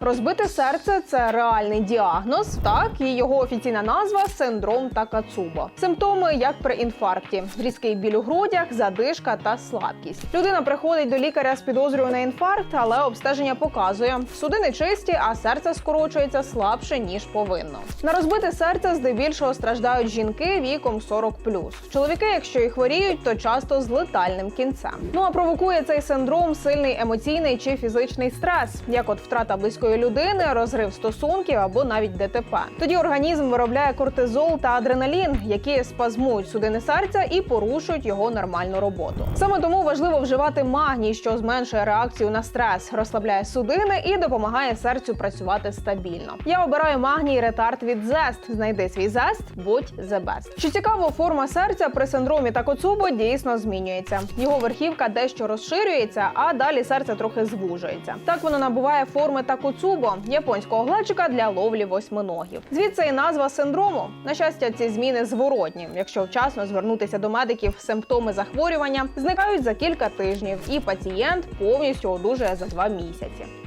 Розбите серце це реальний діагноз, так і його офіційна назва синдром Такацуба. Симптоми як при інфаркті: різкий біль у грудях, задишка та слабкість. Людина приходить до лікаря з підозрою на інфаркт, але обстеження показує, судини чисті, а серце скорочується слабше ніж повинно. На розбите серце здебільшого страждають жінки віком 40+. Чоловіки, якщо і хворіють, то часто з летальним кінцем. Ну а провокує цей синдром сильний емоційний чи фізичний стрес, як от втрата близької людини, розрив стосунків або навіть ДТП. Тоді організм виробляє кортизол та адреналін, які спазмують судини серця і порушують його нормальну роботу. Саме тому важливо вживати магній, що зменшує реакцію на стрес, розслабляє судини і допомагає серцю працювати стабільно. Я обираю магній ретард від зест. Знайди свій зест, будь the best. Що цікаво, форма серця при синдромі Такоцубо дійсно змінюється. Його верхівка дещо розширюється, а далі серце трохи звужується. Так воно набуває форми Такоцубо, японського глечика для ловлі восьминогів. Звідси і назва синдрому. На щастя, ці зміни зворотні. Якщо вчасно звернутися до медиків, симптоми захворювання зникають за кілька тижнів, і пацієнт повністю одужує за два місяці.